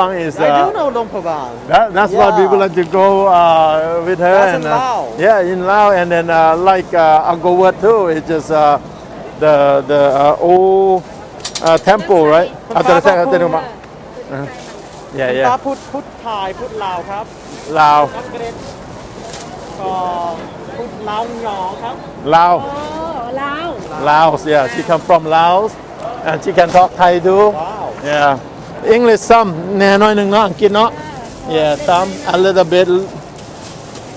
Bang is I uh, do know Luang Prabang. That, that's why we would Yeah. like to go uh, with her. That's and, in uh, Laos. Yeah, in Laos, and then uh, like uh, Angkor too. It's just uh, the the uh, old uh, temple, right? Kun After the Papa second Kun. temple. Yeah, ป้า yeah. พุทธพุทธไทยพุทธลาวครับ Lao, อัปเกรดก็พุทธลาวหยองครับ Lao, โอ้ลาว Laos. Yeah, she come from Laos, and she can talk Thai too. ว้าว Yeah, English some แน่น้อยหนึ่งเนาะอังกฤษเนาะ Yeah, some a little bit.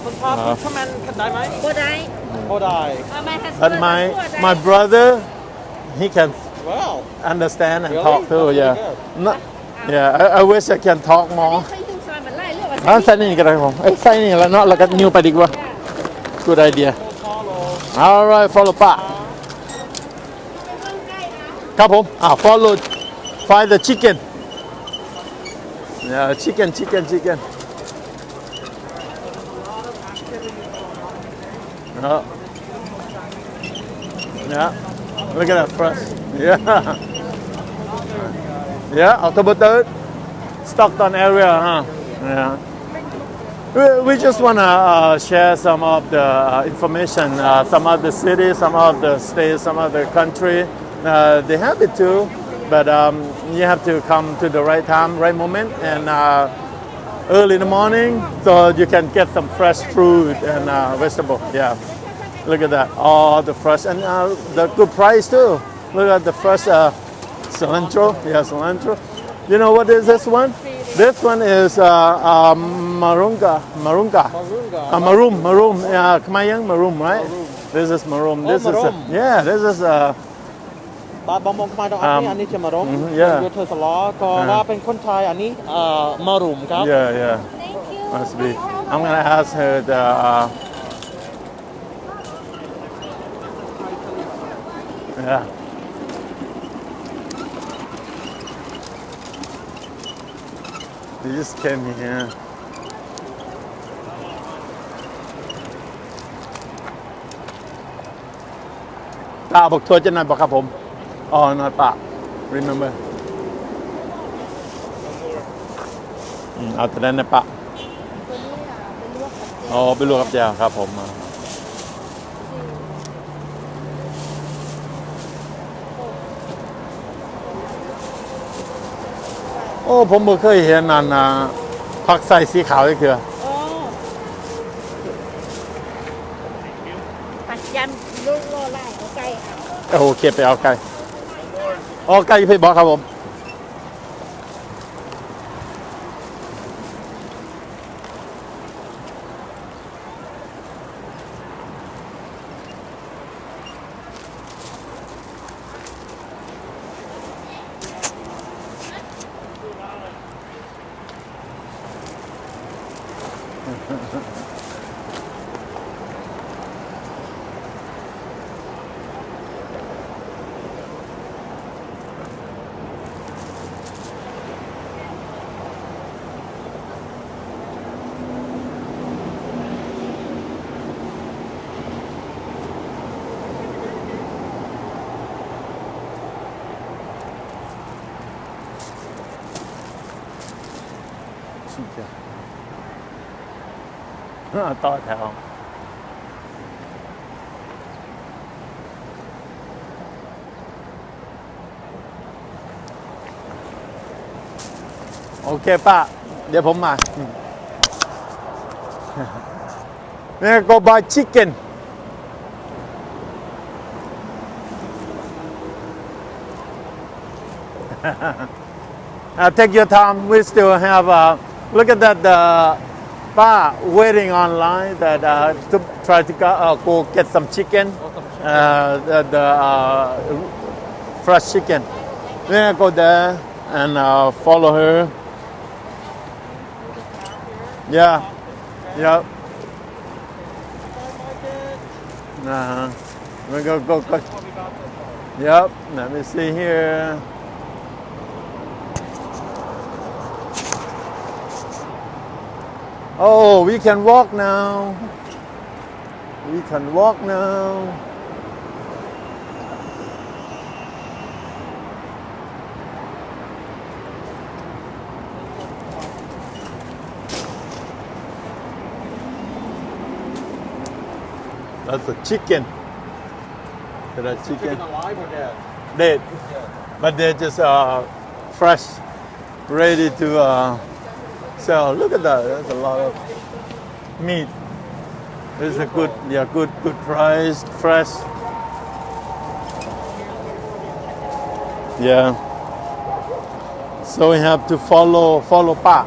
คุณพาพุทธแมนกันได้ไหม บ่ได้ โอ้ได้ เอามาทัส But my my brother, he can ว้าว understand and Really? talk too. That's Yeah. really No, yeah. I, I wish I can talk more. ใช้ยุงซอยมันไล่เรื่องว่า อ่ะใส่นี่ก็ได้ผมเอ้ยใส่นี่แล้วเนาะแล้วก็นิ้วไปดีกว่า good idea พอโล alright follow ป้าครับผมอ่า follow find the chicken yeah chicken chicken chicken. Yeah. Yeah. Look at that fresh yeah. Yeah October 3rd Stockton area huh? Yeah. We, we just want to uh, share some of the uh, information, uh, some of the cities, some of the states, some of the country. Uh, they have it too, but um, you have to come to the right time, right moment, and uh, early in the morning so you can get some fresh fruit and uh, vegetable. Yeah, look at that, all the fresh and uh, the good price too. Look at the fresh uh, cilantro. Yeah, cilantro. You know what is this one? This one is uh, uh, marunga, marunga. Uh, maroon, maroon. Uh, maroon, right? Maroon. This is maroon. Oh, this is a, yeah. This is. บาบามงมาดอกอันนี้ Um, อันนี้จะมารุม mhm, yeah. ยูเธอสล้อก็ว่าเป็นคนไทยอันนี้เอ่อมารุมครับ yeah, yeah. Must be. I'm gonna ask her the. Uh, yeah. They just came here. ตาบอกทัวร์จะนายบอกครับผม อ๋อนอยปะ remember อืมเอาแต่นั้นนะปะอ๋อไปลวกกับแจวครับผมอ่าโอ้ผมบ่เคยเห็นนันนะผักใส่สีขาวเลยคือโอ้ปัดยำลูกโลไล่เอาไก่เอา โอ้โหเก็บไปเอาไก่ อ๋อไก่พี่บอกครับผม ชิเจ้าอ่าต่อแถวโอเคป้า เดี๋ยวผมมา เนี่ย go buy chicken Uh, take your time. We still have. Uh, look at that uh, bar waiting online that uh, to try to go, uh, go get some chicken. Uh, the the uh, fresh chicken. We're gonna go there and uh, follow her. Yeah. Yep. Uh-huh. We go go go. Yep. Let me see here. Oh, we can walk now. We can walk now. That's a chicken. That a chicken. chicken alive or dead? Dead. Yeah. But they're just uh, fresh, ready to. Uh, sell look at that that's a lot of meat it's a good yeah good good price fresh yeah so we have to follow follow ป้า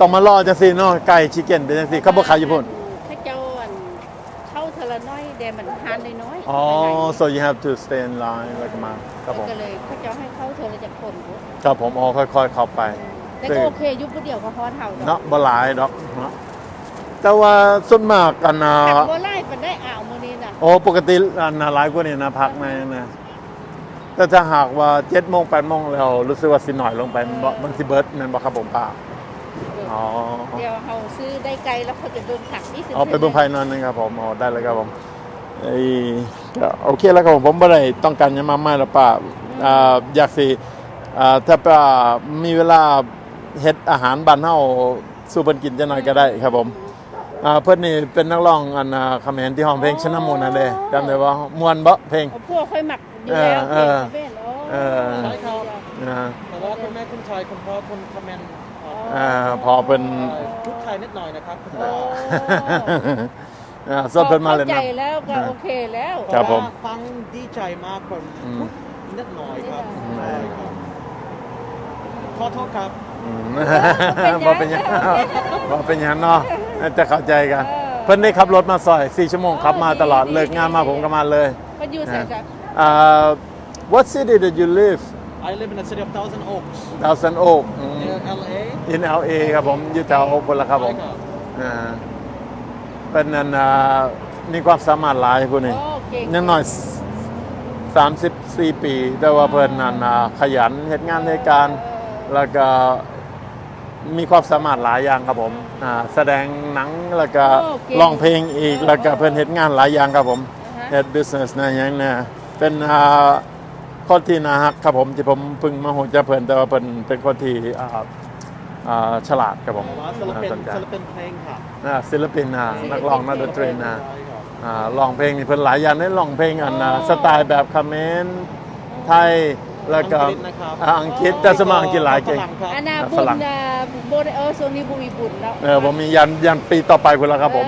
ต้องมารอจังสิเนาะไก่ชิคเก้นเป็นจังสิเขาบอกขายญี่ปุ่นถ้าเจ้าอันเข้าเทละน้อยเดมันทานน้อยๆอ๋อไปไหน so you have to stay in line แล้วก็มาครับผม ก็เลยเขาเจ้าให้เข้าเทละจากคนพุครับผมอ๋อค่อยๆเข้าไป แต่ก็โอเคยุบผู้เดียวก็พอเท่าดอกเนาะบ่หลายดอกเนาะแต่ว่าส่วนมากกันนะแต่บัวไล่มันได้อ่าวมือนี้นะโอ้ปกติอันนะหลายกว่านี้นะพักในนะแต่ถ้าหากว่าเจ็ดโมงแปดโมงแล้วรู้สึกว่าสิหน่อยลงไปมันบ่มันสิเบิร์ดนั่นบ่ครับผมป้าอ๋อเดี๋ยวเขาซื้อได้ไกลแล้วเขาจะเบิ่งผักนี่สิเอาไปเบิ่งภายในนึงครับผมอ๋อได้เลยครับผมไอ้ก็โอเคแล้วครับผมผมบ่ได้ต้องการหยังมากมายแล้วป้าอ่าอยากสิอ่าถ้าป้ามีเวลา เฮ็ดอาหารบ้านเฮาสู่เพิ่นกินจังหน่อยก็ได้ครับผมอ่าเพื่อนนี่เป็นนักร้องอันอ่าคำเขมนที่ห้องเพลงชนะมูลนั่นเลยจำได้ว่ามวนบ่เพลง เอาพวกค่อยหมักอยู่แล้วเออเบ้นโอ้เออ ใช่ครับนะแต่ว่าคุณแม่คุณชายคุณพ่อคุณคอมเมนต์อ่าพอเป็นพูดไทยนิดหน่อยนะครับคุณโอ้พ่ออ่าสดเพิ่นมาเลยเข้าใจนะแล้วก็โอเคแล้ว ครับผมเพาะว่าฟังดีใจมากคนอืมพูดนิดหน่อยครับอืมใช่ครับขอโทษครับอืม บ่เป็นหยังบ่เป็นหยังเนาะจะเข้าใจกัน เพิ่นได้ขับรถมาซอย4ชั่วโมงขับมาตลอดเลิกงานมาผมก็มาเลย มันอยู่ใส่กับอ่า what city did you live I live in the city of Thousand Oaks Thousand Oak อืม near LA in LA ครับผมอยู่แถวโอพุ่นละครับผมใช่ครับอ่าเป็นนันอ่ามีความสามารถหลายผู้นี้โอ้เก่ง ยังน้อย34 ปี แต่ว่าเพิ่นนั่นอ่าขยันเฮ็ดงานในการ แล้วก็ มีความสามารถหลายอย่างครับผมอ่าแสดงหนังแล้วก็ร้องเพลงอีกแล้วก็เพิ่นเฮ็ดงานหลายอย่างครับผมเฮ็ด business นะอย่างเนี้ยเป็นอ่าคนที่น่าฮักครับผมที่ผมเพิ่งมาฮู้จักเพิ่นแต่ว่าเพิ่นเป็นคนที่อ่าอ่าฉลาดครับผมแต่ว่าศิลปินน่าสนใจศิลปินเพลงค่ะอ่าศิลปินอ่านักร้องนักดนตรีนะใช่ครับอ่าร้องเพลงนี่เพิ่นหลายอย่างได้ร้องเพลงอันน่ะสไตล์แบบเขมรไทย แล้วก็อังกฤษนะครับ อ่าอังกฤษแต่สวนมัครอังกฤษหลายเก่งฝรั่ครับอาณาฝบุญรั่งนะโบเออโซนีบุญบุญแล้วเออผมมียันยันปีต่อไปพุ่นแล้วครับผม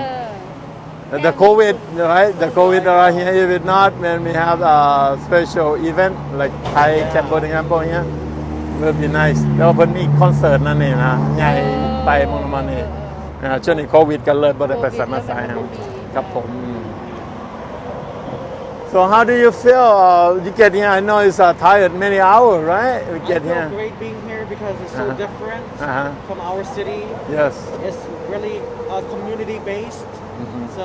เออ The COVID right the COVID right here if it not when we have a special event like Thai Camp for example เงี้ย will be nice แล้วเพิ่นมีคอนเสิร์ตนั่นนี่นะใหญ่ไปมองมานี่อ่าช่วงนี้โควิดกันเลยบ่ได้ไปใส่มาใส่ครับผม So how do you feel? Uh, you get here. I know it's uh, tired many hours, right? We I get feel here. great being here because it's so Uh-huh. different Uh-huh. from our city. Yes. It's really uh, community based. Mm-hmm. So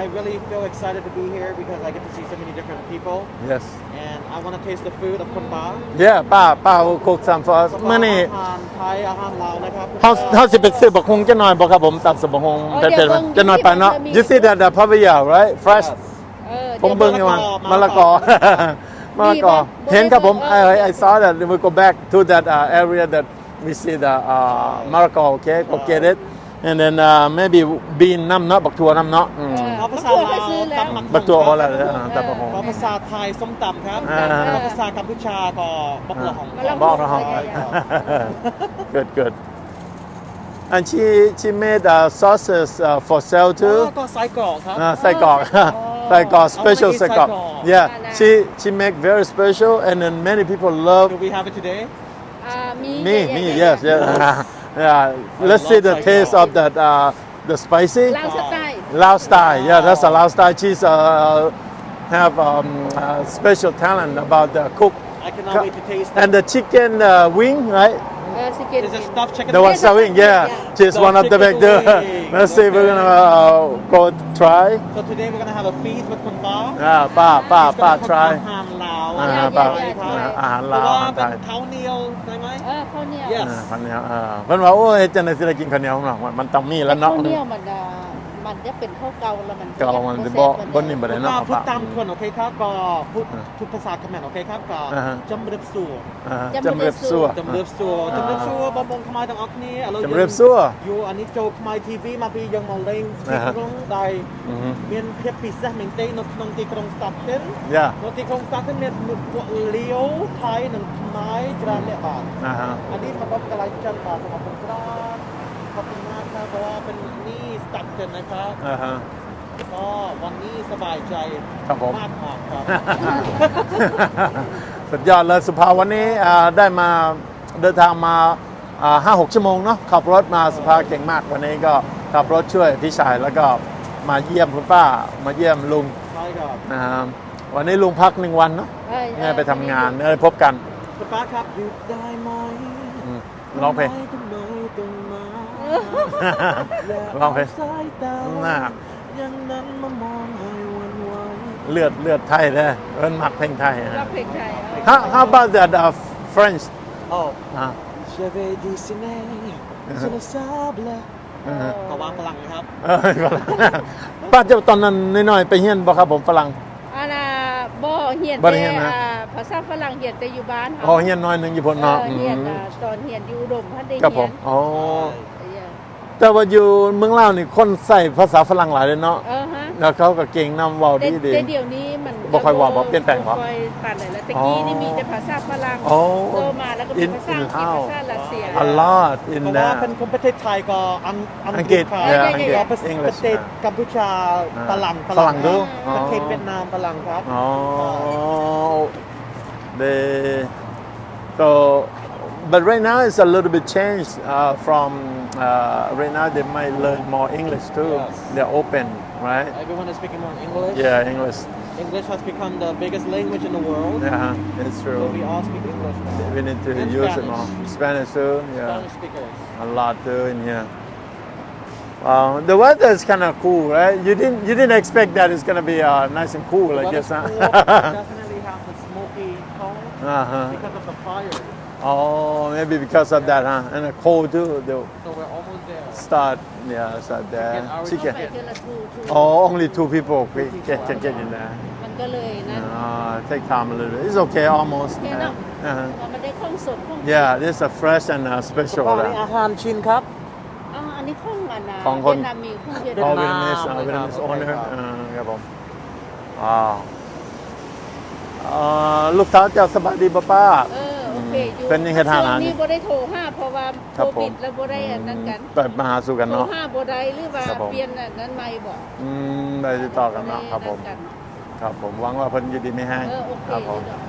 I really feel excited to be here because I get to see so many different people. Yes. And I want to taste the food of Kon Ba. Yeah, ป้าป้า will cook some for us. คน มื้อนี้ อาหารไทยอาหารลาวนะครับ เฮาเฮาสิไปซื้อบักฮุงจะหน่อยบ่ครับผมตัดสบักฮุง อ๋อ เผ็ด เดี๋ยว ๆ เบิ่ง จะหน่อยไปเนาะ เดี๋ You ยว see that the papaya right fresh เออ ผมเบิ่งอยู่ว่ามะละกอ มะละกอ เห็นครับผม I I- I saw that we go back to that uh, area that we see the uh, มะละกอ okay go get it and then uh, maybe bean น้ำเนาะบักถั่วน้ำเนาะอืมเอาภาษาบักถั่วลาไปซื้อวแล้วตำหมักบักถั่วคเอารับละอ่าแต่บักฮุงเอาภาษาไทยส้มตำครับอ่าเอาภาษากัมพูชาก็บักหลองมะละบอกนะฮะ good good and she she made uh, sauces uh, for sale อ๋ too อก็ไส้กรอกครับ uh, ไส้กรอก ไส้กรอก special เอามากินไส้กรอกไส้กรอก yeah อ่านะ she she make very special and then many people love Do we have it today อ่ามี me เย me อะๆ yes yes yeah let's see the love taste of that uh, the spicy ลาวสไตล์ Lao style yeah that's a Lao style she's uh, have um, uh, special talent about the cook I cannot wait to taste it and the chicken uh, wing right เออสิเกต Is it stuffed chicken The one wings? selling, yeah. Yeah. She's The one of the back chicken there. wing. Let's see, we're gonna uh, go try. So today we're gonna have a feast with Kon Ba Ah, pa, pa, He's pa, gonna cook try. อาหารลาวอ่า Yeah, ป้า yeah, yeah, อ่า yeah. อาหารเพลาราะวอาว่าหารเป็ไทนยข้าวเหนียวได้ไหม เออข้าวเหนียว Yes อ่าข้าวเหนียวอ่าเพิ่นว่าโอ้ยจะได้สิได้กินข้าวเหนียวหรอกมันต้องมีแล้วเนาะข้าวเหนียวมันอะ มันจะเป็นข้าวเก่าแล้วมัน เก่ามันจะบ่บ่นิ่มบ่ได้ ก็ เนาะ พูด ปะ ตามคนโอเคครับก็พูด อ่า พูดภาษาเขมรโอเคครับก็ อ่าฮะ จำเรียบสัว อ่าจำเรียบซัว จำเรียบสัวจำเรียบสัวบอมบงขมายทั้งออกนี้ จำเรียบซัว อยู่อันนี้โจขมายทีวีมาปียังมองเล็งที่ อ่าฮะ ตรงใด อือฮึ មានភាពពិសេសមែនទេនៅក្នុងទីក្រុង Stockton យ៉ា នៅទីក្រុង Stockton មានពួកលាវថៃនិងខ្មែរច្រើនអ្នកបាទ อ่าฮะ อันนี้มาบอกกลายจันបាទสำหรับผมครับขอบคุณมากครับเพราะว่าเป็น นี่ Stockton นะครับ อ่าฮะ ก็วันนี้สบายใจครับผม มากมากๆครับ สุดยอดเลยสุภาวันนี้อ่าได้มาเดินทางมาห้าหกชั่วโมงเนาะขับรถมาสุภาเก่งมากวันนี้ก็ขับรถช่วยพี่ชายแล้วก็มาเยี่ยมคุณป้ามาเยี่ยมลุงใช่ครับนะครับวันนี้ลุงพักหนึ่งวันเนาะเอ้ยเนี่ยไปทำงานเออพบกัน คุณป้าครับหยุดได้ไหมอืม ร้องเพลงทำไมต้องต้องมาร้องเพลงสายตาน่าอย่างนั้นมามองให้หวันไหวเลือดเลือดไทยเลยเอิ้นหมักเพลงไทยรัฮะบเพลงไทยเอา How how about that uh, French โอ้อ่า J'avais dessiné sur le sable อือฮึก็ว่าฝรั่งนะครับเออฝรั่งป้าเจ้าตอนนั้นน้อยๆไปเฮียนบ่ครับผมฝรั่งอันน่ะบ่เฮียนบ่แต่ได้เฮียนนะอ่า ภาษาฝรั่งเฮียนแต่อยู่บ้านอ๋อเฮียนน้อยหนึงอยู่พุ่นเอเนาะออืเฮียนมอ่าตอนเฮียนอยู่อุดมพันได้ครับผเฮียมนอ๋อเออแต่ว่าอยู่เมืองลาวนี่คนใส่ภาษาฝรั่งหลายเลยเนาะเออฮะแล้วเขาก็เก่งนำเว้าแต่ดีดี แต่เดี๋ยวนี้มันบ่ค่อยว่าบ่เปลี่ยนแปลงบ่บ่ค่อยปานไหนแล้วแต่กี้นี่มีแต่ภาษาฝรั่งอ๋อโตมาแล้วก็มี In- ภาษาอังกฤษ in how? ภาษารัสเซีย a lot in เพราะ the ว่าเป็นคนประเทศไทยก็อังอังกฤษครับ yeah อังกฤษก็ประ English เทศกัมพูชาฝรั่งฝรั่งดูอ๋อประเทศเวียดนามฝรั่งครับ Oh, they so, but right now it's a little bit changed uh, from uh, right now they might learn more English too. Yes. They're open, right? Everyone is speaking more English Yeah, English. English has become the biggest language in the world Yeah, it's so true. we all speak English now We need to And use it more. Spanish too. Yeah, Spanish speakers a lot too in here. Wow, the weather is kind of cool, right? You didn't you didn't expect that it's gonna be uh, nice and cool, I guess, huh? cool. definitely have the smoky tone uh-huh. because of the fire Oh, maybe because of that, huh? And the cold too. They'll so we're almost there start, yeah, start there. Chicken, our เข้า Chicken. ไปเทื่อละทูทู Oh, only two people can get, can get in there. มันก็เลยนะ Uh, take time a little bit. It's okay, almost. Okay, yeah. no. Uh-huh. พอมันได้ข้องสดข้อง Yeah, this is a fresh and uh, คุณ special. ป้านี่ uh, อาหารชินครับ อ๋ออันนี้ข้องอันนะ ของคน เวียดนามมีข้องเวียด Oh, นาม Vietnamese, uh, Vietnam, Vietnamese okay, owner. okay. Uh, ครับผมว้าว เอ่อลูกสาวเจ้าสบายดีป่ะป้า เออโอเคอยู่เป็นยังไงทางร้านช่วนี่บ่ได้โทรห้าเพราะว่าครัโคบผม วิดแล้วบ่ได้อันนั้นกันเปิดมาหาสู่กันโทรเนาะ ห้าบ่ได้หรือว่าครับผม เปลี่ยนอันนั้นไม่บอกอืมได้ติดต่อกันเนาะครับผม ได้นัดกันครับผมหวังว่าเพิ่นอยู่ดีไม่แห้งเออโอเคครับผมเดี๋ยว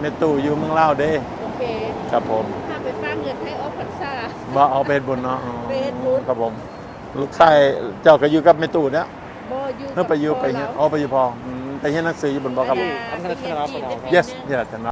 เมตู่อยู่เมืองลาวเด้โอเคครับผมถ้าไปฟ้ากเงินให้ออฟพรรษาบ่เอาไปเฮ็ดบุญเนาะอ๋อไปเฮ็ดบุญ ครับผม ลูกชายเจ้าก็อยู่กับเมตู่เนี่ยบ่อยู่เพิ่นไปอยู่ไปกับเฮียนพ่อ๋อไปอยู่พออืม ไปเฮียนหนังสืออยู่บนบ่ครับเวลา I'm gonna turn it off ไป for now. เรียนจีน yes yeah แต่